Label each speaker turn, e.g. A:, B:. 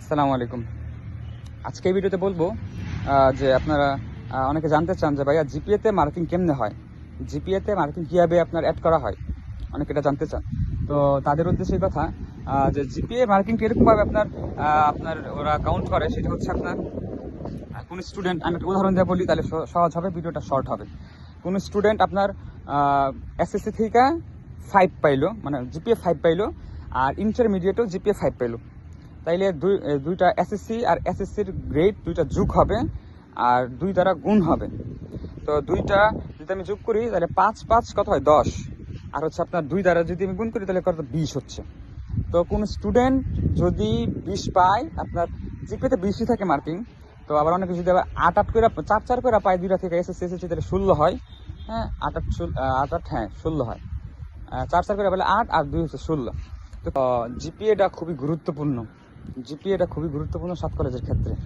A: আসসালামু আলাইকুম। আজকে এই ভিডিওতে বলব যে আপনারা অনেকে জানতে চান যে ভাইয়া জিপিএতে মার্কিং কেমনে হয়? জিপিএতে মার্কিং কীভাবে আপনার অ্যাড করা হয়? অনেকে এটা জানতে চান। তো তাদের উদ্দেশ্যে কথা যে জিপিএ মার্কিং কীরকমভাবে আপনার আপনার ওরা কাউন্ট করে সেটা হচ্ছে আপনার কোন স্টুডেন্ট আমি একটা উদাহরণ দিয়ে বলি, তাহলে সহজ হবে, ভিডিওটা শর্ট হবে। কোন স্টুডেন্ট আপনার এসএসসি থেকে ফাইভ পাইলো মানে জিপিএ ফাইভ পাইলো, আর ইন্টারমিডিয়েটও জিপিএ ফাইভ পাইলো। তাইলে দুই দুইটা এসএসসি আর এসএসসির গ্রেড দুইটা যোগ হবে আর দুই দ্বারা গুণ হবে। তো দুইটা যদি আমি যোগ করি, তাহলে পাঁচ পাঁচ কত হয়? দশ। আর হচ্ছে আপনার দুই দ্বারা যদি আমি গুণ করি, তাহলে কত? বিশ হচ্ছে। তো কোন স্টুডেন্ট যদি বিশ পায়, আপনার জিপিতে বিশই থাকে মার্কিং তো আবার অনেকে যদি আবার আট আট করে চার চার করে পায় দুইটা থেকে এসএসসি এসএসসি তাহলে ষোলো হয়। হ্যাঁ আট আট আট আট হ্যাঁ ষোলো হয়। চার চার করে বলে আট, আর দুই হচ্ছে ষোলো। তো জিপিএটা খুবই গুরুত্বপূর্ণ। জিপিএটা খুবই গুরুত্বপূর্ণ সাত কলেজের ক্ষেত্রে।